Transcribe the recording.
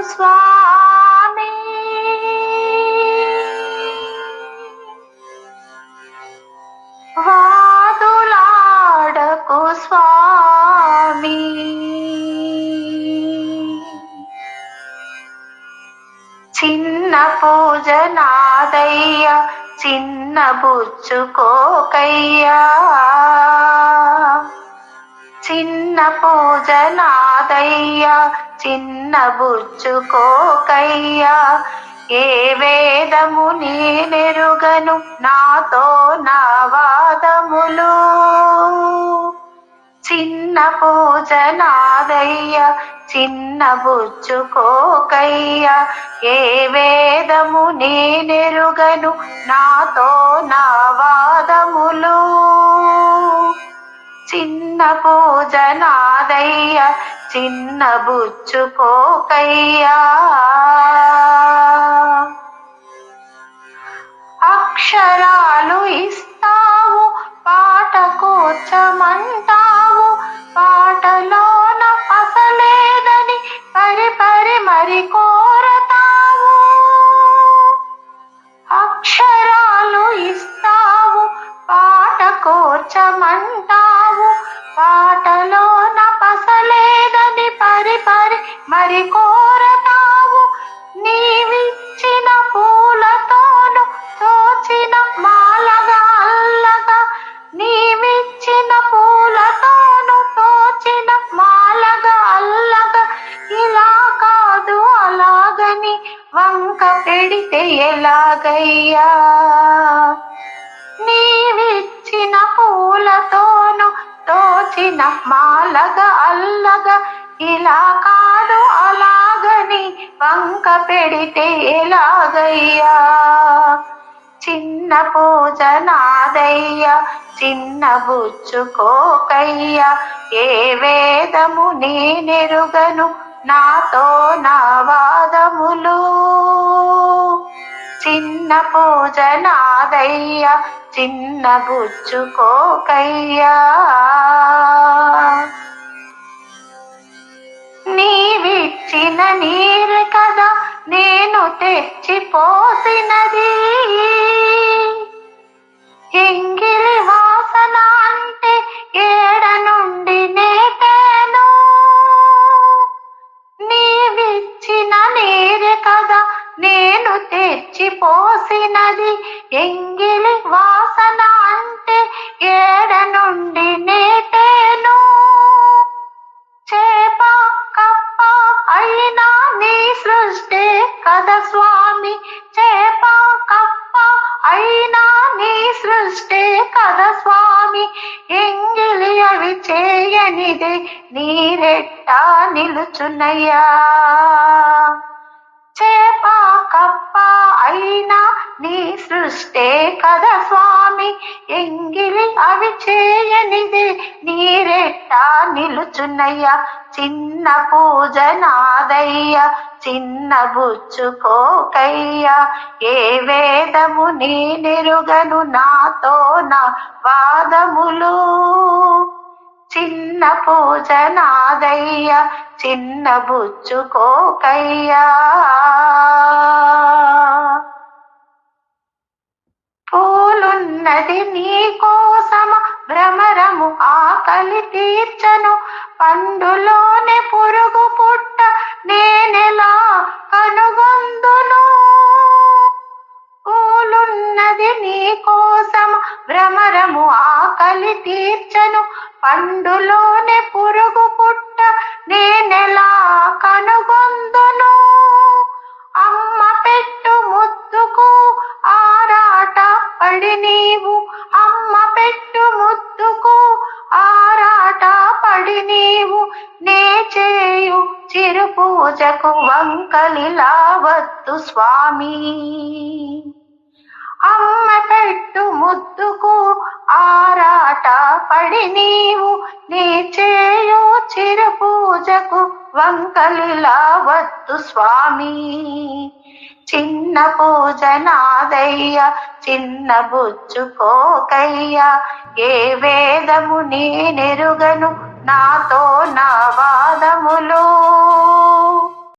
స్వామి. వాదులాడకు స్వామి. చిన్న పూజ నాదయ్య చిన్న బుచ్చుకోకయ్యా చిన్న పూజ నాదయ్యా చిన్న బుచ్చుకోకయ్యా ఏ వేదము నేనెరుగను నాతో నా వాదములు. చిన్న పూజ నాదయ్య చిన్న బుచ్చుకోకయ్య ఏ వేదము నేనెరుగను నాతో నా వాదములు. చిన్న పూజ నాదయ్య చిన్న బుచ్చుకోకయ్యా అక్షరాలు ఇస్తావు పాట కూర్చమంటావు పాటలోన అసలేదని పరి పరి మరి కోరతావు. అక్షరాలు ఇస్తావు పాట కూర్చమంటావు ఎలాగయ్యా నీవిచ్చిన పూలతోను తోచిన మాలగ అల్లగా ఇలా కాదు అలాగని వంక పెడితే ఎలాగయ్యా? చిన్న పూజ నాదయ్యా చిన్న బుచ్చుకోకయ్య ఏ వేదము నేనెరుగను నాతో నా వాదములు? చిన్న పూజ నాదయ్య చిన్న బుచ్చుకోకయ్యా నీవిచ్చిన నీరు కదా నేను తెచ్చిపోసినది. పోసినది ఎంగిలి వాసన అంటే ఏడ నుండి నేటేను? చేప కప్ప అయినా నీ సృష్టి కదా స్వామి. చేప కప్ప అయినా నీ సృష్టి కదా స్వామి. ఎంగిలి అవి చేయనిదే నీరెట్టా నిలుచున్నయ్యా. చేప కప్ప అయినా నీ సృష్టే కదా స్వామి. ఎంగిలి అవి చేయనిది నీరెట్టా నిలుచున్నయ్యా. చిన్న పూజ నాదయ్య చిన్న బుచ్చుకోకయ్యా ఏ వేదము నేనెరుగను నాతో నా వాదములు. చిన్న పూజ నాదయ్య చిన్న బుచ్చుకోకయ్యా ఉన్నది నీ భ్రమరము ఆకలి తీర్చను. పండులోని పురుగు పుట్ట నేనెలా కనుగొందును? పూలున్నది నీ కోసము భ్రమరము ఆకలి తీర్చను. పండులోని పురుగు పుట్ట నేనెలా కనుగొందును? పడి నీవు అమ్మ పెట్టు ముద్దుకు ఆరాట పడి నీవు నే చేయు చిరు పూజకు వంకలిలా వద్దు స్వామి. అమ్మ పెట్టు ముద్దుకు ఆరాట పడి నీవు నీ చేయు చిరు పూజకు వంకలిలా వద్దు స్వామి. చిన్న పూజ చిన్న బుచ్చుకోకయ్య ఏ వేదము నేనెరుగను నాతో నా వాదములు.